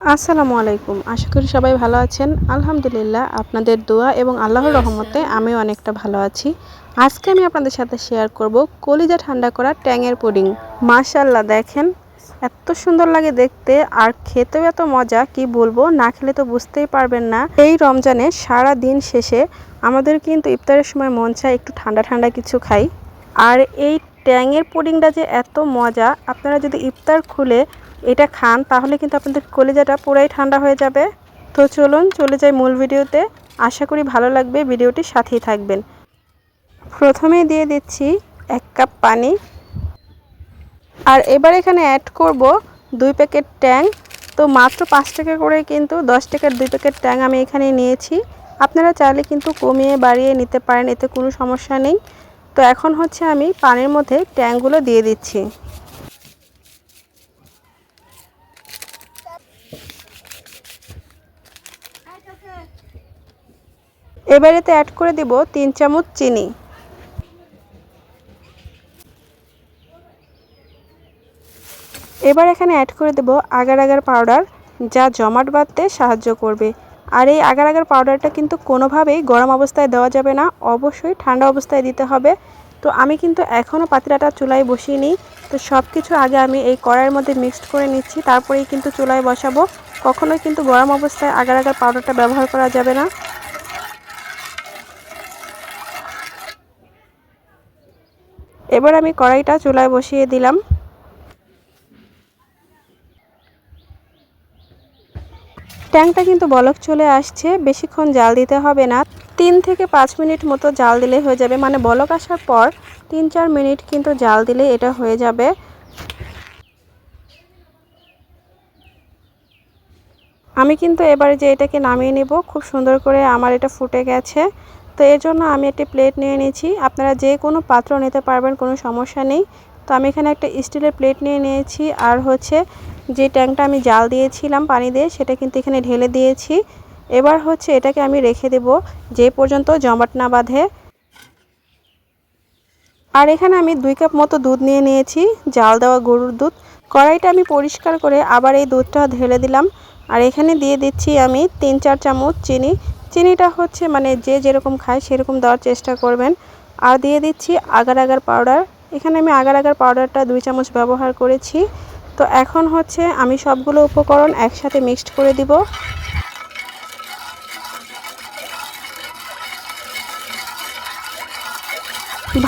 আসসালামু আলাইকুম। আশা করি সবাই ভালো আছেন। আলহামদুলিল্লাহ আপনাদের দোয়া এবং আল্লাহর রহমতে আমিও অনেকটা ভালো আছি। আজকে আমি আপনাদের সাথে শেয়ার করব কলিজা ঠান্ডা করা ট্যাঙের পুডিং। মাশাল্লাহ দেখেন এত সুন্দর লাগে দেখতে আর খেতেও এত মজা কি বলব? না খেলে তো বুঝতেই পারবেন না। এই রমজানে সারা দিন শেষে আমাদের কিন্তু ইফতারের সময় মন চায় একটু ঠান্ডা ঠান্ডা কিছু খাই। আর এই ট্যাঙের পুডিংটা যে এত মজা আপনারা যদি ইফতার খুলে এটা খান, তাহলে কিন্তু আপনাদের কলিজাটা পুরাই ঠান্ডা হয়ে যাবে। তো চলুন, চলে যাই মূল ভিডিওতে। আশা করি ভালো লাগবে ভিডিওটি সাথেই থাকবেন। প্রথমেই দিয়ে দিচ্ছি এক কাপ পানি। আর এবার এখানে অ্যাড করব দুই প্যাকেট ট্যাং। তো মাত্র পাঁচ টাকা করে কিন্তু, দশ টাকার দুই প্যাকেট ট্যাং আমি এখানে নিয়েছি। আপনারা চাইলে কিন্তু কমিয়ে বাড়িয়ে নিতে পারেন, এতে কোনো সমস্যা নেই। তো এখন হচ্ছে আমি পানির মধ্যে ট্যাংগুলো দিয়ে দিচ্ছি। এবার এতে অ্যাড করে দিব তিন চামচ চিনি। এবার এখানে অ্যাড করে দেব আগার আগার পাউডার যা জমাট বাঁধতে সাহায্য করবে। আর এই আগার আগার পাউডারটা কিন্তু কোনোভাবেই গরম অবস্থায় দেওয়া যাবে না, অবশ্যই ঠান্ডা অবস্থায় দিতে হবে। তো আমি কিন্তু এখনও পাতিলাটা চুলায় বসিয়ে নিই। তো সব কিছু আগে আমি এই কড়াইয়ের মধ্যে মিক্সড করে নিচ্ছি, তারপরেই কিন্তু চুলায় বসাবো। কখনোই কিন্তু গরম অবস্থায় আগার আগার পাউডারটা ব্যবহার করা যাবে না। এবার আমি কড়াইটা চুলায় বসিয়ে দিলাম। ট্যাংটা কিন্তু বলক চলে আসছে, বেশিক্ষণ জাল দিতে হবে না। তিন থেকে পাঁচ মিনিট মতো জাল দিলে হয়ে যাবে মানে বলক আসার পর তিন চার মিনিট কিন্তু জাল দিলে এটা হয়ে যাবে। আমি কিন্তু এবারে যে এটাকে নামিয়ে নেব, খুব সুন্দর করে আমার এটা ফুটে গেছে। তো এর জন্য আমি একটি প্লেট নিয়ে নিয়েছি। আপনারা যে কোনো পাত্র নিতে পারবেন, কোনো সমস্যা নেই। তো আমি এখানে একটা স্টিলের প্লেট নিয়ে নিয়েছি আর হচ্ছে যে ট্যাঙ্কটা আমি জাল দিয়েছিলাম পানি দিয়ে, সেটা কিন্তু এখানে ঢেলে দিয়েছি। এবার হচ্ছে এটাকে আমি রেখে দেব, যে পর্যন্ত জমাট না বাঁধে। আর এখানে আমি দুই কাপ মতো দুধ নিয়ে নিয়েছি, জাল দেওয়া গরুর দুধ। কড়াইটা আমি পরিষ্কার করে আবার এই দুধটা ঢেলে দিলাম। আর এখানে দিয়ে দিচ্ছি আমি তিন চার চামচ চিনি। চিনিটা হচ্ছে মানে যে যেরকম খায় সেরকম দেওয়ার চেষ্টা করবেন। আর দিয়ে দিচ্ছি আগার আগার পাউডার এখানে আমি আগার আগার পাউডারটা দুই চামচ ব্যবহার করেছি। তো এখন হচ্ছে আমি সবগুলো উপকরণ একসাথে মিক্সড করে দিব।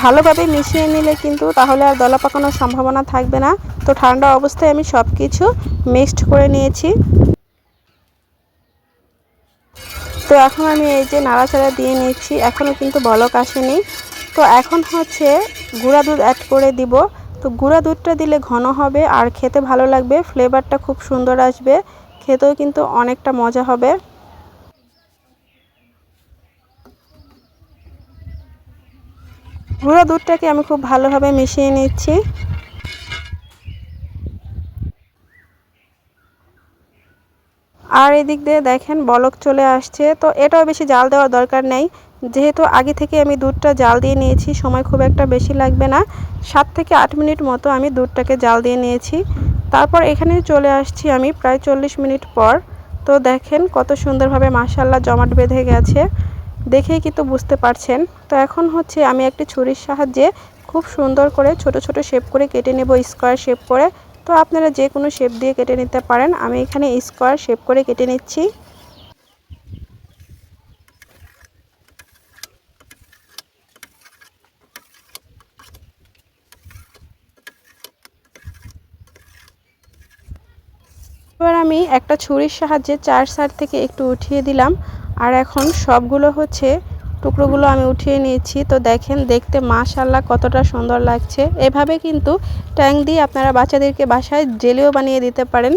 ভালোভাবে মিশিয়ে নিলে কিন্তু তাহলে আর দলা পাকানোর সম্ভাবনা থাকবে না। তো ঠান্ডা অবস্থায় আমি সব কিছু মিক্সড করে নিয়েছি। তো এখন আমি এই যে নাড়াচাড়া দিয়ে নিচ্ছি, এখনও কিন্তু বলক আসেনি। তো এখন হচ্ছে গুঁড়া দুধ অ্যাড করে দিব। তো গুঁড়া দুধটা দিলে ঘন হবে, আর খেতে ভালো লাগবে ফ্লেভারটা খুব সুন্দর আসবে, খেতেও কিন্তু অনেকটা মজা হবে। গুঁড়া দুধটাকে আমি খুব ভালোভাবে মিশিয়ে নিচ্ছি। আর এদিক দিয়ে দেখেন বলক চলে আসছে। তো এটাও বেশি জাল দেওয়ার দরকার নেই। যেহেতু আগে থেকে আমি দুধটা জাল দিয়ে নিয়েছি, সময় খুব একটা বেশি লাগবে না। সাত থেকে আট মিনিট মতো আমি দুধটাকে জাল দিয়ে নিয়েছি। তারপর এখানে চলে আসছি আমি প্রায় চল্লিশ মিনিট পর। তো দেখেন কত সুন্দরভাবে মাসাল্লা জমাট বেঁধে গেছে। দেখেই কিন্তু বুঝতে পারছেন। তো এখন হচ্ছে আমি একটি ছুরির সাহায্যে খুব সুন্দর করে ছোট ছোট শেপ করে কেটে নেব, স্কোয়ার শেপ করে। তো আপনারা যে কোনো শেপ দিয়ে কেটে নিতে পারেন। আমি এখানে স্কোয়ার শেপ করে কেটে নিচ্ছি। এবার আমি একটা ছুরির সাহায্যে চার সাইড থেকে একটু উঠিয়ে দিলাম। আর এখন সবগুলো হচ্ছে টুকরোগুলো আমি উঠিয়ে নিয়েছি। তো দেখেন, দেখতে মাশাল্লাহ কতটা সুন্দর লাগছে। এভাবে কিন্তু ট্যাং দিয়ে আপনারা বাচ্চাদেরকে বাসায় জেলেও বানিয়ে দিতে পারেন।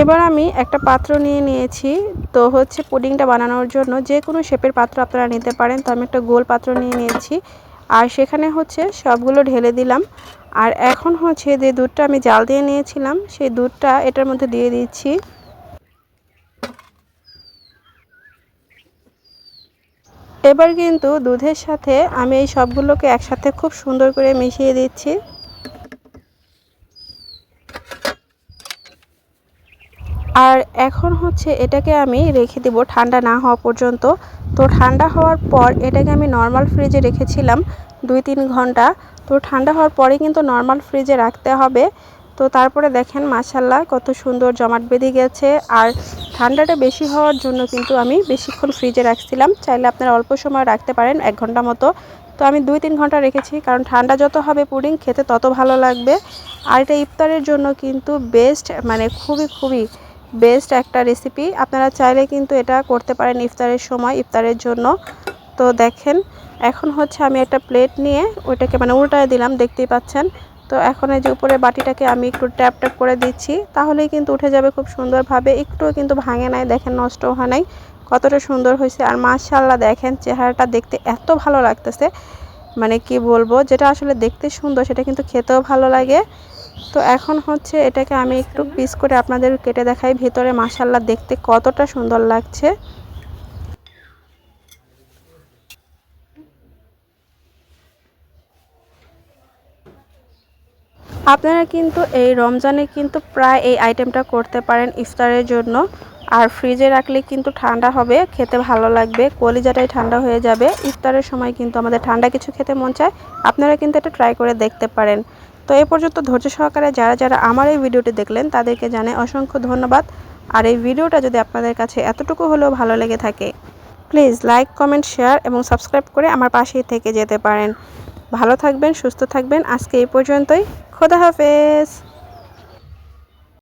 এবার আমি একটা পাত্র নিয়ে নিয়েছি। তো হচ্ছে পুডিংটা বানানোর জন্য যে কোনো শেপের পাত্র আপনারা নিতে পারেন। তো আমি একটা গোল পাত্র নিয়ে নিয়েছি। আর সেখানে হচ্ছে সবগুলো ঢেলে দিলাম। আর এখন হচ্ছে যে দুধটা আমি জাল দিয়ে নিয়েছিলাম, সেই দুধটা এটার মধ্যে দিয়ে দিচ্ছি। এবার কিন্তু দুধের সাথে আমি এই সবগুলোকে একসাথে খুব সুন্দর করে মিশিয়ে দিচ্ছি। আর এখন হচ্ছে এটাকে আমি রেখে দেবো ঠান্ডা না হওয়া পর্যন্ত। তো ঠান্ডা হওয়ার পর এটাকে আমি নর্মাল ফ্রিজে রেখেছিলাম দুই তিন ঘণ্টা। তো ঠান্ডা হওয়ার পরে কিন্তু নর্মাল ফ্রিজে রাখতে হবে। তো তারপরে দেখেন মাসাল্লাহ কত সুন্দর জমাট বেঁধে গেছে। আর ঠান্ডাটা বেশি হওয়ার জন্য কিন্তু আমি বেশিক্ষণ ফ্রিজে রাখছিলাম। চাইলে আপনারা অল্প সময় রাখতে পারেন, এক ঘণ্টা মতো। তো আমি দুই তিন ঘণ্টা রেখেছি, কারণ ঠান্ডা যত হবে পুডিং, খেতে তত ভালো লাগবে। আর এটা ইফতারের জন্য কিন্তু বেস্ট মানে খুবই খুবই বেস্ট একটা রেসিপি আপনারা চাইলে কিন্তু এটা করতে পারেন ইফতারের সময়, ইফতারের জন্য। তো দেখেন, এখন হচ্ছে আমি একটা প্লেট নিয়ে ওইটাকে মানে উল্টায় দিলাম, দেখতেই পাচ্ছেন। তো এখন এই যে উপরে বাটিটাকে আমি একটু ট্যাপ ট্যাপ করে দিচ্ছি, তাহলেই কিন্তু উঠে যাবে খুব সুন্দরভাবে। একটুও কিন্তু ভাঙে নাই, দেখেন নষ্ট হয় নাই, কতটা সুন্দর হয়েছে। আর মাশাল্লাহ দেখেন চেহারাটা দেখতে এত ভালো লাগতেছে। মানে কি বলব, যেটা আসলে দেখতে সুন্দর সেটা কিন্তু খেতেও ভালো লাগে। তো এখন হচ্ছে এটাকে আমি একটু পিস করে আপনাদের কেটে দেখাই, ভেতরে মাশাল্লাহ দেখতে কতটা সুন্দর লাগছে। আপনারা কিন্তু এই রমজানে কিন্তু প্রায় এই আইটেমটা করতে পারেন ইফতারের জন্য। আর ফ্রিজে রাখলে কিন্তু ঠান্ডা হবে, খেতে ভালো লাগবে, কলিজাটাই ঠান্ডা হয়ে যাবে। ইফতারের সময় কিন্তু আমাদের ঠান্ডা কিছু খেতে মন চায়, আপনারা কিন্তু এটা ট্রাই করে দেখতে পারেন। তো এই পর্যন্ত ধৈর্য সহকারে যারা যারা আমার এই ভিডিওটি দেখলেন, তাদেরকে জানে অসংখ্য ধন্যবাদ। আর এই ভিডিওটা যদি আপনাদের কাছে এতটুকু হলেও ভালো লেগে থাকে প্লিজ লাইক কমেন্ট শেয়ার এবং সাবস্ক্রাইব করে আমার পাশেই থেকে যেতে পারেন। ভালো থাকবেন সুস্থ থাকবেন। আজকে এই পর্যন্তই। খোদা হাফেজ।